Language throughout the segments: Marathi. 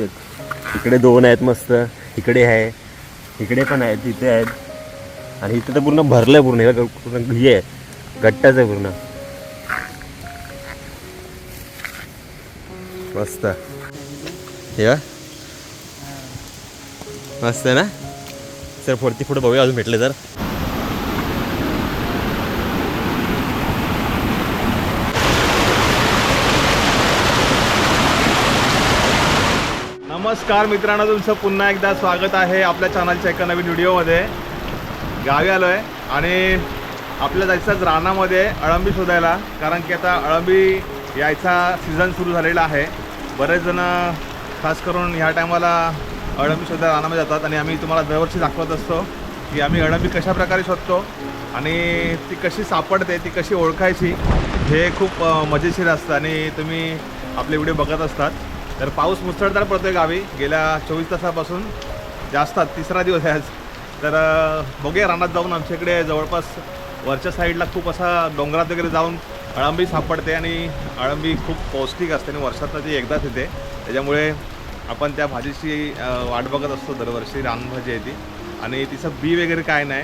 इकडे दोन आहेत मस्त इकडे आहे इकडे पण आहेत तिथे आहेत. आणि इथे तर पूर्ण भरलंय पूर्ण हे पूर्ण हे आहे. गट्टाच आहे पूर्ण. मस्त. हे मस्त आहे ना? सर फोरती पुढे बघूया अजून भेटले तर. नमस्कार मित्रांनो तुमचं पुन्हा एकदा स्वागत आहे आपल्या चॅनलच्या एका नवीन व्हिडिओमध्ये. गावी आलो आहे आणि आपल्या जायचं रानामध्ये अळंबी शोधायला कारण की आता अळंबी यायचा सीझन सुरू झालेला आहे. बरेच जण खास करून ह्या टायमाला अळंबी शोधायला रानामध्ये जातात आणि आम्ही तुम्हाला दरवर्षी दाखवत असतो की आम्ही अळंबी कशा प्रकारे शोधतो आणि ती कशी सापडते ती कशी ओळखायची हे खूप मजेशीर असतं आणि तुम्ही आपले व्हिडिओ बघत असतात. तर पाऊस मुसळधार पडतोय गावी. गेल्या चोवीस तासापासून जास्त तिसरा दिवस आहे आज. तर बघूया रानात जाऊन आमच्या इकडे जवळपास वरच्या साईडला खूप असा डोंगरात वगैरे जाऊन अळंबी सापडते आणि अळंबी खूप पौष्टिक असते आणि वर्षातनं ती एकदाच येते. त्याच्यामुळे आपण त्या भाजीची वाट बघत असतो दरवर्षी रानभाजी आहे ती. आणि तिचं बी वगैरे काय नाही.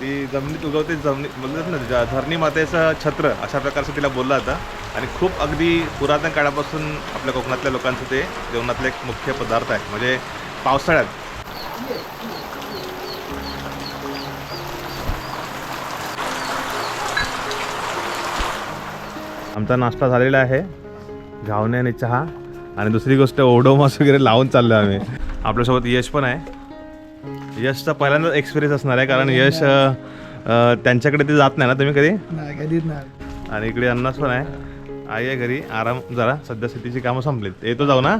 ती जमिनीत उगवते जमिनी म्हणजे ना ज- धरणी मातेचं छत्र अशा प्रकारचं तिला बोललं जातं. आणि खूप अगदी पुरातन काळापासून आपल्या कोकणातल्या लोकांचं ते जेवणातलं एक मुख्य पदार्थ आहे. म्हणजे पावसाळ्यात. आमचा नाश्ता झालेला आहे. घावणे आणि चहा. आणि दुसरी गोष्ट ओडोमास वगैरे लावून चाललो आम्ही. आपल्यासोबत यश पण आहे. यशचा पहिल्यांदाच एक्सपिरियन्स असणार आहे कारण यश त्यांच्याकडे ते जात नाही ना तुम्ही कधी? नाही कधीच नाही. आणि इकडे अन्नास पण आहे. आई आहे घरी. आराम जरा सध्या शेतीची कामं संपलीत. येतो जाऊ ना.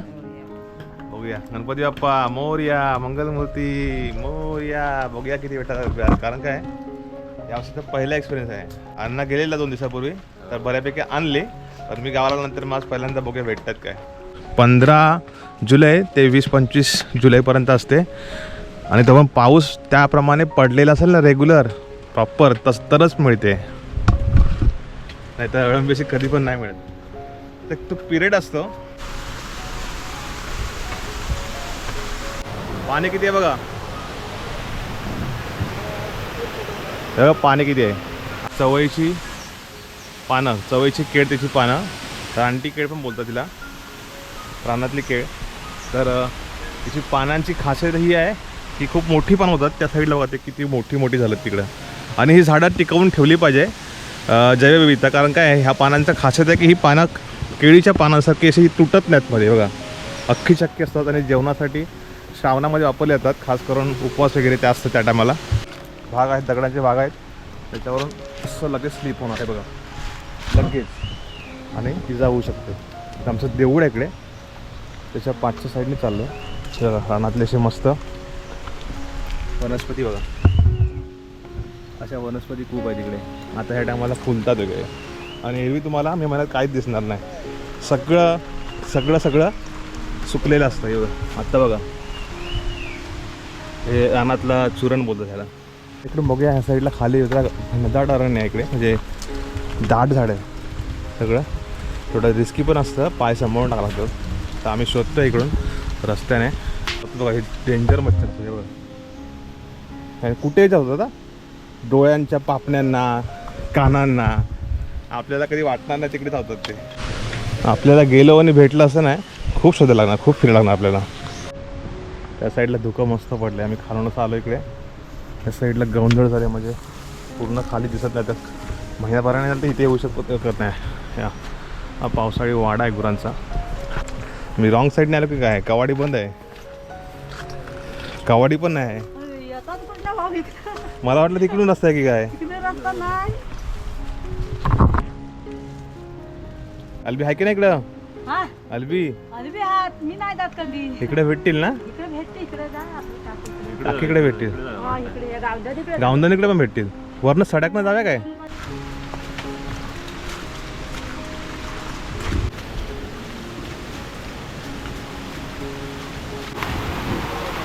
बघूया. गणपती बाप्पा मोर्या मंगलमूर्ती मोर्या. बघूया किती भेटतात कारण काय? यावर्षी तर पहिला एक्सपिरियन्स आहे. अण्णा गेलेला दोन दिवसापूर्वी तर बऱ्यापैकी आणले. पण मी गावाला नंतर माझ पहिल्यांदा बघूया भेटतात काय. पंधरा जुलै ते वीस पंचवीस जुलैपर्यंत असते. आणि तो पण पाऊस त्याप्रमाणे पडलेला असेल ना रेग्युलर प्रॉपर तस तरच मिळते. नाही तर अळंबीशी कधी पण नाही मिळत. तर तो पिरियड असतो. पाणी किती आहे बघा? पाणी किती आहे? चवळीची पानं चवळीची केळ त्याची पानं. रानटी केळ पण बोलतात तिला. रानातली केळ. तर तिची पानांची खासियत ही आहे की खूप मोठी पानं होतात. त्या साईडला बघा ते किती मोठी मोठी झालं तिकडं. आणि ही झाडं टिकवून ठेवली पाहिजे जैवविविधता कारण काय ह्या पानांचं खासियत आहे की ही पानं केळीच्या पानासारखी अशी तुटत नाहीत मध्ये बघा. अख्खी चक्की असतात आणि जेवणासाठी श्रावणामध्ये वापरले जातात खास करून उपवास वगैरे त्या असतं त्या टायमाला. भाग आहेत दगडाचे भाग आहेत. त्याच्यावरून असं लगेच स्लिप होणार आहे बघा. लगेच. आणि इजा होऊ शकते. आमचं देऊळ आहे इकडे. त्याच्या पाचच्या साईडने चाललं चला रानातले असे मस्त. वनस्पती बघा. अशा वनस्पती खूप आहेत तिकडे आता ह्या टायमाला फुलतात वगैरे. आणि एरवी तुम्हाला मी महिन्यात काहीच दिसणार नाही. सगळं सगळं सगळं सुकलेलं असतं एवढं. आत्ता बघा. हे रानातला चुरण बोलतो त्याला इकडे बघूया ह्या साईडला खाली दाट घनदाट अरण्य आहे इकडे. म्हणजे दाट झाड आहे. सगळं. थोडं रिस्की पण असतं. पाय सांभाळून टाकला लागतो. तर आम्ही शोधतो इकडून रस्त्याने. बघा हे डेंजर मच्छर एवढं बघा. कुठेही कुठे जात होता डोळ्यांच्या पापण्यांना कानांना. आपल्याला कधी वाटणार नाही तिकडे धावतात ते. आपल्याला गेलो आणि भेटलं असं नाही. खूप शोधायला लागणार खूप फिरायला लागणार आपल्याला. त्या साईडला धुकं मस्त पडले आम्ही खालूनच आलो इकडे. त्या साईडला गोंधळ झाले म्हणजे. पूर्ण खाली दिसत नाही. तर महिन्याभराने झालं तर इथे येऊ शकत करत नाही. या. हा पावसाळी वाडा आहे गुरांचा. मी रॉंग साईडने आलो की काय? कवाडी बंद आहे. कवाडी पण नाही मला वाटलं तिकडून रस्ता आहे की काय? अल्बी आहे की नाही इकडं? हा. अल्बी. अरे मी नाही जात कधी. इकडे भेटतील ना? इकडे भेटते इकडे जा. आपलं. टाकीकडे भेटतील. हा इकडे या गावच्या तिकडे गावंदन इकडे पण भेटतील. वरनं सडकनं जाव्या काय?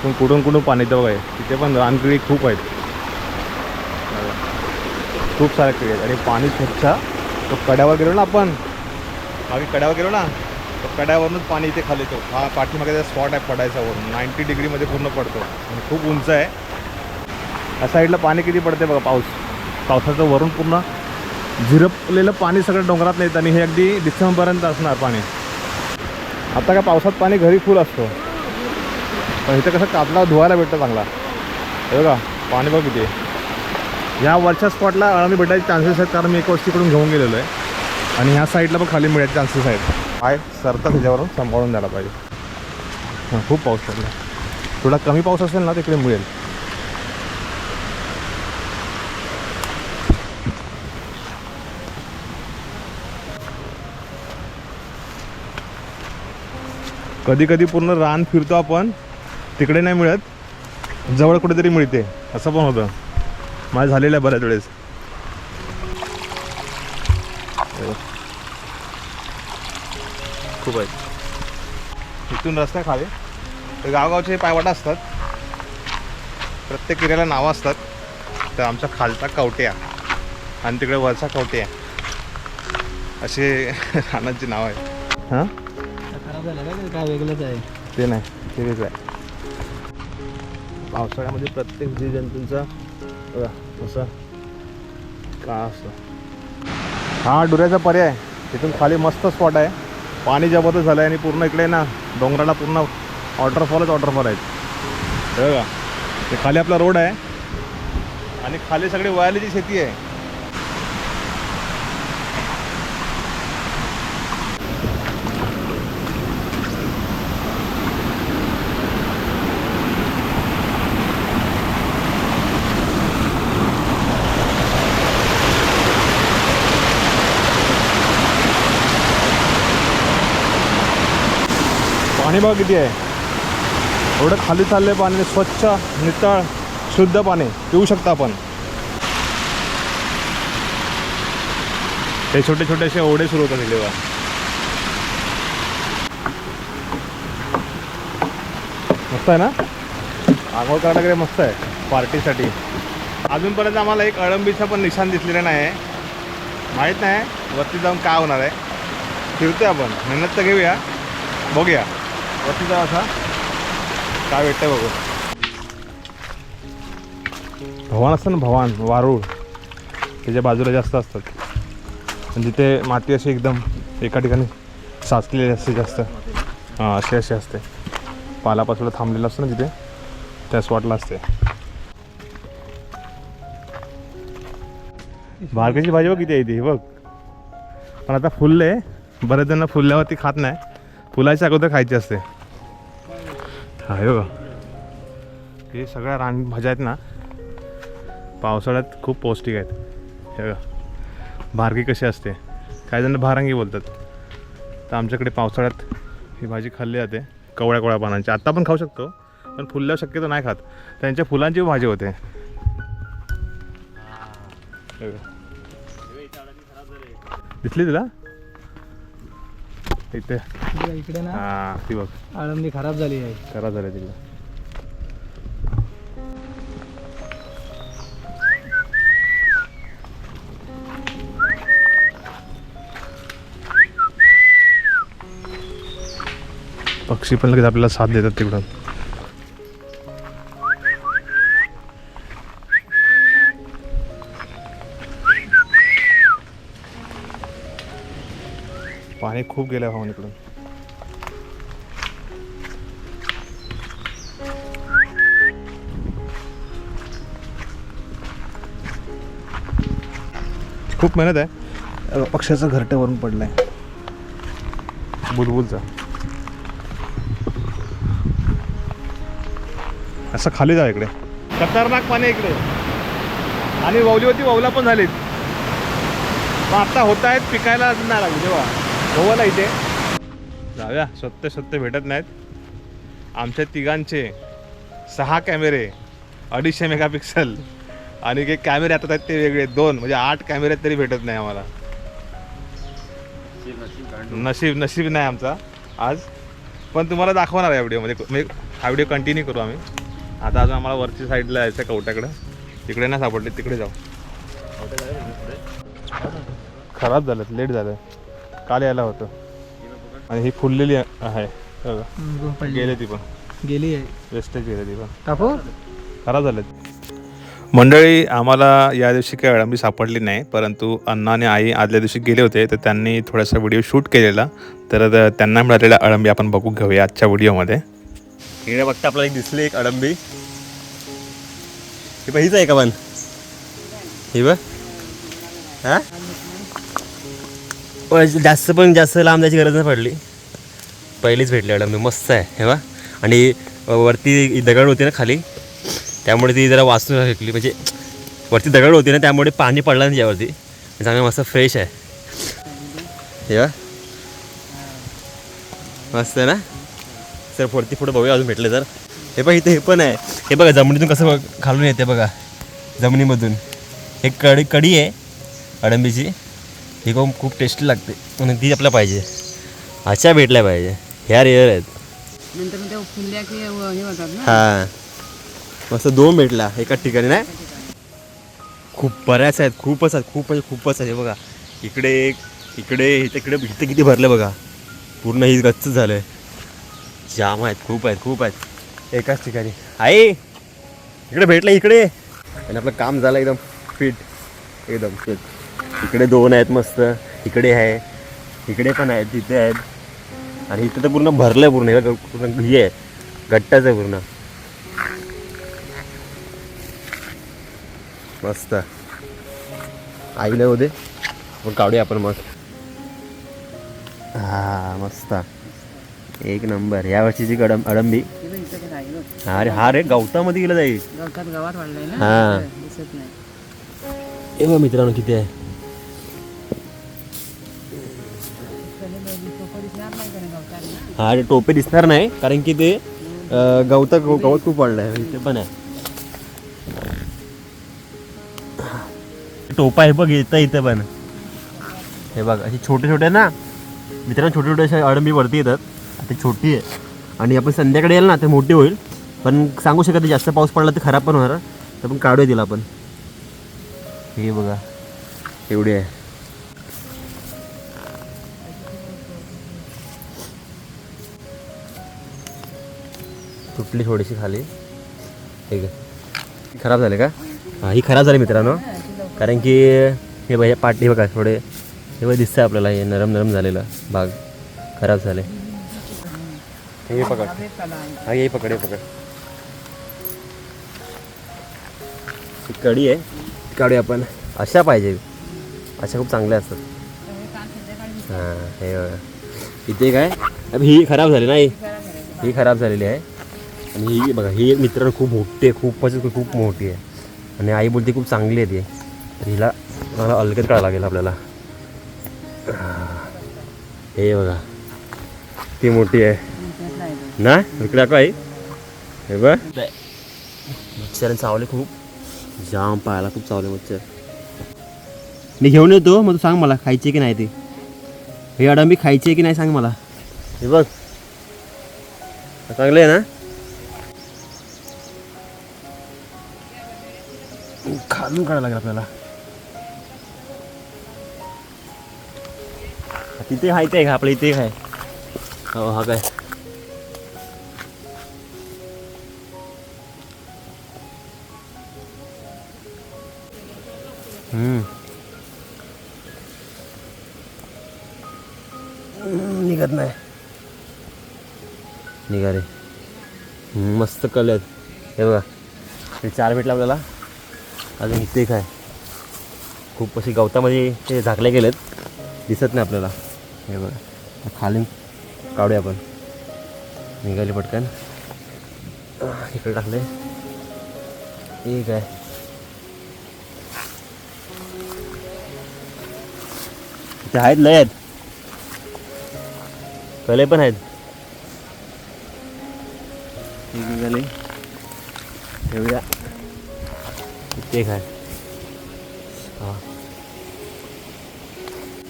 पण कुठून कुठून पाणी येतं बघा हे. तिथे पण रानकिळी खूप आहेत. खूप साऱ्या किळी आहेत. आणि पाणी स्वच्छ. तो कड्यावर गेलो ना आपण. आम्ही कड्यावर गेलो ना तर कड्यावरूनच पाणी इथे खाली येतो. हा पाठीमागे स्पॉट आहे पडायचा वरून नाईन्टी डिग्रीमध्ये पूर्ण पडतो. आणि खूप उंच आहे. या साईडला पाणी किती पडते बघा पाऊस. पावसाचं वरून पूर्ण झिरपलेलं पाणी सगळं डोंगरात नाही आणि हे अगदी डिसेंबरपर्यंत असणार पाणी. आता का पावसात पाणी घरी फुल असतो. पण इथं कसं कापला धुवायला भेटतं चांगला. हे बघा पाणी बघ किती. या ह्या वरच्या स्पॉटला अळमी भेटायचे चान्सेस आहेत कारण मी एक वर्षीकडून घेऊन गेलेलो आहे. आणि ह्या साईडला पण खाली मिळायचे चान्सेस आहेत. आहे सरता त्याच्यावरून सांभाळून द्यायला पाहिजे. हां खूप पाऊस पडला. थोडा कमी पाऊस असेल ना तिकडे मिळेल. कधी कधी पूर्ण रान फिरतो आपण तिकडे नाही मिळत. जवळ कुठेतरी मिळते असं पण होतं. माझं झालेलं आहे बऱ्याच वेळेस. खूप आहेत. इथून रस्ता खाली. तर गावगावचे पायवाटा असतात. प्रत्येक एरियाला नावं असतात. तर आमचा खालचा कवट्या आणि तिकडे वरचा कवट्या असे रानांची नाव आहेत. हां? खराब झालं काय वेगळंच आहे ते नाही. ते वेगळं आहे. पावसाळ्यामध्ये प्रत्येक जीव जंतूंचा असं असा का असतो. हा डुऱ्याचा पर्याय. तिथून खाली मस्त स्पॉट आहे. पाणी जबरदस्त झालं आहे आणि पूर्ण इकडे ना डोंगराला पूर्ण वॉटरफॉलच वॉटरफॉल आहेत. हे बघा ते खाली आपला रोड आहे. आणि खाली सगळी वयालीची शेती आहे. बघा किती आहे एवढं खाली चाललं पाणी स्वच्छ नितळ शुद्ध पाणी. पिऊ शकता आपण. हे छोटे छोटे असे ओढे सुरू होतात इकडे बघा. मस्त आहे ना? आंघोळ करायला वगैरे मस्त आहे पार्टीसाठी. अजूनपर्यंत आम्हाला एक अळंबीचं पण निशाण दिसलेलं नाही आहे माहीत नाही वरती जाऊन काय होणार आहे. फिरतोय आपण. मेहनत तर घेऊया. बघूया. वरती असा. काय भेटतंय बघू. भवान असतं ना भवान वारूळ. त्याच्या बाजूला जास्त असतात. आणि जिथे माती अशी एकदम एका ठिकाणी साचलेली असते जास्त. हां अशी अशी असते. पालापाचोळा थांबलेला असतो ना तिथे त्या स्पॉटला असते. बारकाची भाजी बघ किती आहे ती बघ. पण आता फुलले. बरेच जण फुलल्यावरती खात नाही. फुलाच्या अगोदर खायची असते. हा हे बघा. हे सगळ्या रान भाज्या आहेत ना पावसाळ्यात खूप पौष्टिक आहेत. हे बघा. भारगी कशी असते. काही जण भारांगी बोलतात. तर आमच्याकडे पावसाळ्यात ही भाजी खाल्ली जाते. कवळ्या कवळ्या पानांची. आत्ता पण खाऊ शकतो पण फुलल्यावर शक्यतो नाही खात. त्यांच्या फुलांची भाजी होते. दिसली तुला? इथे. इकडे- ना. हा ती बघ. आळंदी खराब झाली आहे. खराब झालं तिकडे. पक्षी पण लगेच आपल्याला साथ देतात तिकडून. पाणी खूप गेलं भाऊन इकडून. खूप मेहनत आहे. पक्षाचं घरटं वरून पडलंय. बुलबुलचा असं खाली जा इकडे. खतरनाक पाणी आहे इकडे. आणि ववलीवरती ववला पण झालीत. आता होत आहेत पिकायला नाही लागली तेव्हा. ना इथे. जाऊया सत्य सत्य भेटत नाहीत. आमच्या तिघांचे सहा कॅमेरे अडीचशे मेगापिक्सल आणि काही कॅमेरे आता आहेत ते वेगळे दोन म्हणजे आठ कॅमेरे तरी भेटत नाही आम्हाला. नशीब नशीब नाही आमचा आज. पण तुम्हाला दाखवणार आहे व्हिडिओमध्ये म्हणजे हा व्हिडिओ कंटिन्यू करू आम्ही. आता अजून आम्हाला वरची साईडला यायचं कवट्याकडं. तिकडे नाही सापडले तिकडे जाऊ. खराब झालं लेट झालं काल यायला होतं. आणि ही फुललेली आहे. बघा. गेले ती पण. गेली आहे. वेस्टेज गेले ती पण. खराब झालेत. मंडळी आम्हाला या दिवशी काही अळंबी सापडली नाही परंतु अण्णा आणि आई आदल्या दिवशी गेले होते तर त्यांनी थोडासा व्हिडिओ शूट केलेला. तर त- त्यांना मिळालेला अळंबी आपण बघू घेऊया आजच्या व्हिडिओमध्ये. इकडे बघता आपल्याला एक दिसली एक अडंबी. ही पण हीच आहे का पण? ही हा? जास्त पण जास्त लांब जायची गरज नाही पडली. पहिलीच भेटली अडंबी मस्त आहे हे बा आणि वरती दगड होती ना खाली त्यामुळे ती जरा वाचून शकली. म्हणजे वरती दगड होती ना त्यामुळे पाणी पडलं नाही त्यावरती चांगलं मस्त फ्रेश आहे. हे बा मस्त आहे ना? सर वरती फोटो बघूया अजून भेटले तर. हे बघा इथे हे पण आहे. हे बघा जमिनीतून कसं बघ- खालून येते बघा जमिनीमधून. हे कडी कडी आहे अडंबीची. ही खूप खूप टेस्टी लागते म्हणून ती आपल्याला पाहिजे। अशा भेटल्या पाहिजे ह्या रेअर आहेत। हे हां मस्त दोन भेटला एकाच ठिकाणी नाही? खूप बऱ्याच आहेत खूपच आहेत खूप म्हणजे खूपच आहेत हे बघा. इकडे एक इकडे इकडे इथे किती भरलं बघा. पूर्ण ही गच्च झालं आहे जाम आहेत खूप आहेत खूप आहेत. एकाच ठिकाणी. आई! इकडे भेटलं इकडे! आणि आपलं काम झालं एकदम फिट एकदम फिट इकडे दोन आहेत मस्त इकडे आहे इकडे पण आहेत तिथे आहेत. आणि इथं तर पूर्ण भरलं आहे पूर्ण हे पूर्ण हे आहे गट्टाच आहे पूर्ण. मस्त. आईला होते मग काढूया आपण मग. हा मस्त. एक नंबर या वर्षीची कडम अडंबी. अरे हा रे गवतामध्ये गेलं जाईल. हा. दिसत नाही. ए बघ मित्रांनो किती आहे? हा रे टोपे दिसणार नाही कारण की ते गवत गवत खूप वाढलं आहे इथे पण आहे. टोपा आहे बघ येतं इथं पण. हे बघ अशी छोटे छोटे ना मित्रांनो छोटे छोटे असे अडंबी वरती येतात. आता छोटी आहे. आणि आपण संध्याकडे येईल ना ते मोठी होईल. पण सांगू शकत जास्त पाऊस पडला तर खराब पण होणार. तर पण काढूया तिला आपण. हे बघा. एवढी आहे. तुटली थोडीशी खाली. ठीक आहे खराब झाले का? हां ही खराब झाली मित्रांनो. कारण की हे बघा पाठी बघा थोडे हे बघा दिसतं आपल्याला हे नरम नरम झालेलं भाग. खराब झाले. हे पकड. हा हे पकड हे पकड. ही कडी आहे. काढूया आपण अशा पाहिजे. अशा खूप चांगल्या असतात. हां हे बघा. इथे काय? ही खराब झाली नाही ही खराब झालेली आहे. आणि ही बघा ही एक मित्रांनो खूप मोठी आहे खूपच म्हणजे खूप मोठी आहे. आणि आई बोलते खूप चांगली आहे ती. तर हिला मला अलगद काढावं लागेल आपल्याला. हे बघा ती मोठी आहे. ना? इकडे दाखव आई. हे बघ. मच्छर चावले खूप. जाम पाहायला खूप चावले मच्छर. मी घेऊन येतो मग तू सांग मला खायची की नाही ती? हे अडंबी खायची आहे की नाही सांग मला? हे बघ. चांगलं आहे ना? खालून काढायला लागेल आपल्याला. तिथे आहे ते का आपल्या इथे आहे हो हा काय? निघत नाही. निघा रे. मस्त कल आहेत हे बघा. हे चार भेटला आपल्याला. अजून इथे काय? खूप असे गवतामध्ये ते झाकले गेलेत. दिसत नाही आपल्याला. हे बघा. आता खाली काढूया आपण. निघाले पटकन. इकडे टाकले ठीक आहे ते आहेत लय आहेत. कले पण आहेत. ठीक निघाले. ठेवूया. इथे काय हा।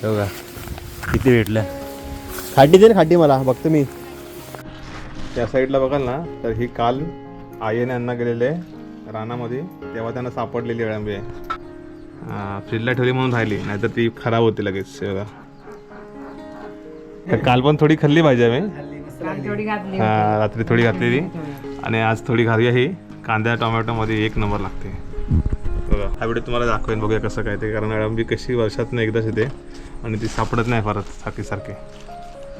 हे बघा किती भेटल्या खाटी दे ना खाटी मला बघतो मी. त्या साईडला बघाल ना तर ही काल आईने यांना गेलेले रानामध्ये तेव्हा त्यांना सापडलेली अळंबी आहे. फ्रीजला ठेवली म्हणून राहिली नाहीतर ती खराब होती लगेच बघा. काल पण थोडी खाल्ली घातली हा, रात्री थोडी घातलेली. आणि आज थोडी घालूया ही. कांद्या टोमॅटोमध्ये एक नंबर लागते. बघा. हा व्हिडिओ तुम्हाला दाखवेन बघूया कसं काय ते. कारण अळंबी कशी वर्षातून एकदाच येते आणि ती सापडत नाही परत सारखी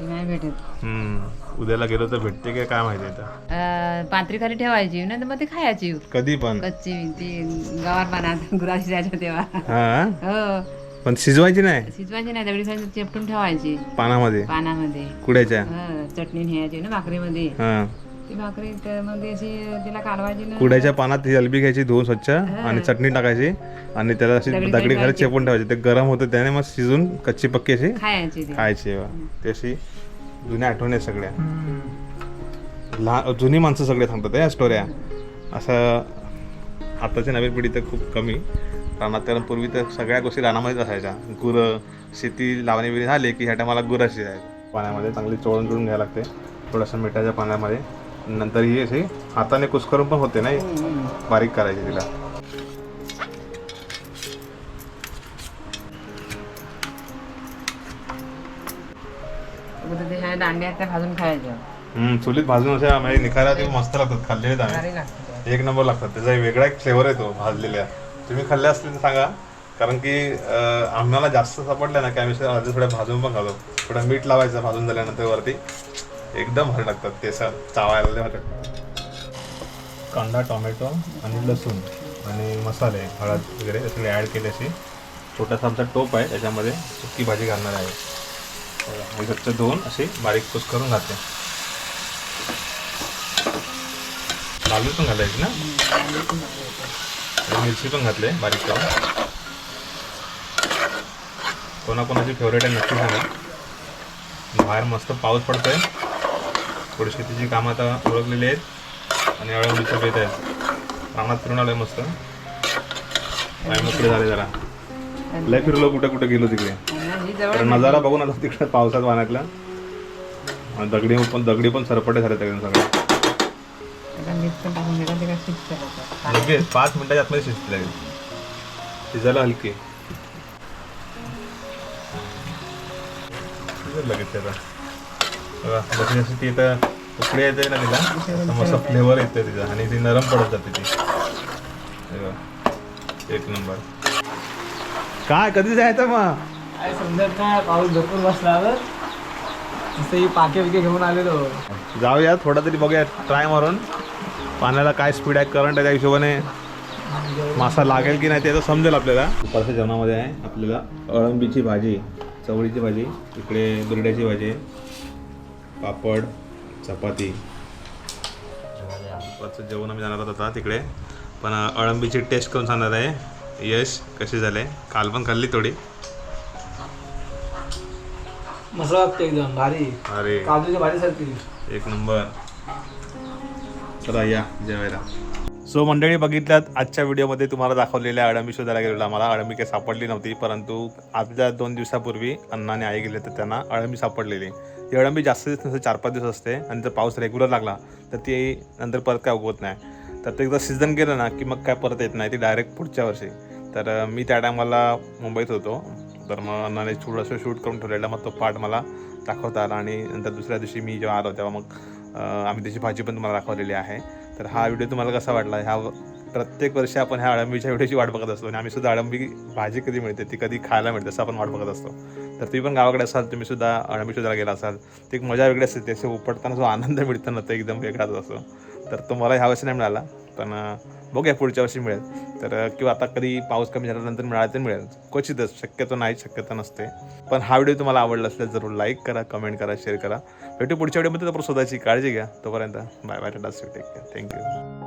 नाही भेटत. हम्म. उद्याला गेलो तर भेटते काय काय माहिती आता? अं, खाली ठेवायची नाही तर मग ती खायची. कधी पण. कच्ची ती गवार पानात गुराशी जायच्या तेव्हा हा? हो. पण शिजवायची नाही? शिजवायची नाही दगडी खाली चेपटून ठेवायची. पानामध्ये? पानामध्ये. कुड्याच्या? हं, चटणी न्यायची ना भाकरीमध्ये. हा. ती भाकरी तर मग अशी तिला कालवायची ना. कुड्याच्या पानात ती जलबी घ्यायची धुवून स्वच्छ आणि चटणी टाकायची आणि त्याला अशी दगडी दगडी खाली चेपून ठेवायची. ते गरम होतं त्याने मग शिजून कच्ची पक्की अशी खायची ती. खायची बा. ते अशी जुन्या आठवणी आहेत सगळ्या. लहान जुनी माणसं सगळे सांगतात या स्टोऱ्या असं आताची नवीन पिढी तर खूप कमी. रानात कारण पूर्वी तर सगळ्या गोष्टी रानामध्येच असायच्या. गुरं शेती लावणी बिवणी झाली की ह्या टायमाला गुराशी आहे पाण्यामध्ये चांगली चोळून चोळून घ्यायला लागते. थोडंसं मिठाच्या पाण्यामध्ये. नंतर ही अशी हाताने कुस्करून पण होते नाही बारीक करायची तिला. दांड्या भाजून खायच्या चुलीत भाजून अशा म्हणजे निखाऱ्या ते मस्त लागतात खाल्लेले लागते एक नंबर लागतात. त्याचा वेगळा एक फ्लेवर येतो भाजलेल्या. तुम्ही खाल्ल्या असतील तर सांगा. कारण की आम्हाला जास्त सापडल्या ना की आम्ही थोड्या भाजून पण खातो. थोडं मीठ लावायचं भाजून झाल्यानंतर वरती. एकदम भारी लागतात ते सर चावायला लय भारी कांदा टोमॅटो आणि लसूण आणि मसाले हळद वगैरे सगळे ॲड केले असे. छोटासा आमचा टोप आहे त्याच्यामध्ये सुकी भाजी घालणार आहे. बघा, स्वच्छ धुवून अशी बारीक कुस करून घालते. लालू पण घालायची ना? मिरची पण घातले बारीक करून कोणाकोणाची फेवरेट आहे नक्की सांगा. बाहेर मस्त पाऊस पडतोय. थोडी शेतीची कामं आता ओळखलेली आहेत आणि अळंबीचे येत आहेत कामात फिरून आलोय मस्त. पाय मोकळे झाले जरा. लय फिरलो कुठे कुठे गेलो तिकडे. तर नजारा बघून आता तिकडे पावसात पाण्यातला आणि दगडी पण दगडी पण सरपटे झाले तिकडे सगळे. लगेच पाच मिनिटाच्या आतमध्ये शिजते लगेच. शिजायला हलकी. लगेच त्याचा बघा जशी जशी ती आता उकडी येते ना तिला. मस्त फ्लेवर येते तिचा आणि ती नरम पडत जाते ती. एक नंबर. काय कधी जायचं मग? काय समजत नाही पाऊस भरपूर ही पाके बिके घेऊन आलेलो. जाऊया थोडा तरी बघूया ट्राय मारून. पाण्याला काय स्पीड आहे करंट आहे त्या हिशोबाने. मासा लागेल की नाही ते तर समजेल आपल्याला. दुपारच्या जेवणामध्ये आहे आपल्याला अळंबीची भाजी चवळीची भाजी इकडे बिरड्याची भाजी पापड चपाती. दुपारचं जेवण आम्ही जाणार आहोत आता तिकडे. पण अळंबीची टेस्ट करून सांगणार आहे. यश कशी झाले? काल पण खाल्ली थोडी. मस्त लागते एकदम भारी. अरे काजूच्या भारी सारखी. एक नंबर. चला या जेवायला. सो मंडळी बघितल्यात आजच्या व्हिडिओमध्ये तुम्हाला दाखवलेल्या अळंबी शोधायला गेलेला. आम्हाला अळंबी काही सापडली नव्हती परंतु आजच्या दोन दिवसापूर्वी अण्णाने आई गेले तर त्यांना अळंबी सापडलेली. ही अळंबी जास्त दिवस चार पाच दिवस असते आणि जर पाऊस रेग्युलर लागला तर ती नंतर परत काय उगवत नाही. तर ते एकदा सीझन गेलं ना की मग काय परत येत नाही ती डायरेक्ट पुढच्या वर्षी. तर मी त्या टायमाला मुंबईत होतो. तर मग अण्णाने थोडंसं शूट करून ठेवलेला मग तो पार्ट मला दाखवता आला आणि नंतर दुसऱ्या दिवशी मी जेव्हा आलो तेव्हा मग आम्ही त्याची भाजी पण तुम्हाला दाखवलेली आहे. तर हा व्हिडिओ तुम्हाला कसा वाटला? ह्या प्रत्येक वर्षी आपण ह्या अळंबीच्या व्हिडिओची वाट बघत असतो आणि आम्ही सुद्धा अळंबी भाजी कधी मिळते ती कधी खायला मिळते असं आपण वाट बघत असतो. तर तुम्ही पण गावाकडे असाल तुम्ही सुद्धा अळंबी शोधायला गेला असाल ती एक मजा वेगळी असते त्याचे उपटताना जो आनंद मिळतो ना तो एकदम वेगळाच असतो. तर तो मला ह्या वर्षी नाही मिळाला. पण बघूया पुढच्या वर्षी मिळेल. तर किंवा आता कधी पाऊस कमी झाल्यानंतर मिळाला तर मिळेल. क्वचितच शक्यतो नाही शक्यता नसते. पण हा व्हिडिओ तुम्हाला आवडला असल्यास जरूर लाईक करा कमेंट करा शेअर करा. भेटू पुढच्या व्हिडिओमध्ये तर स्वतःची काळजी घ्या. तोपर्यंत bye bye tata take care thank you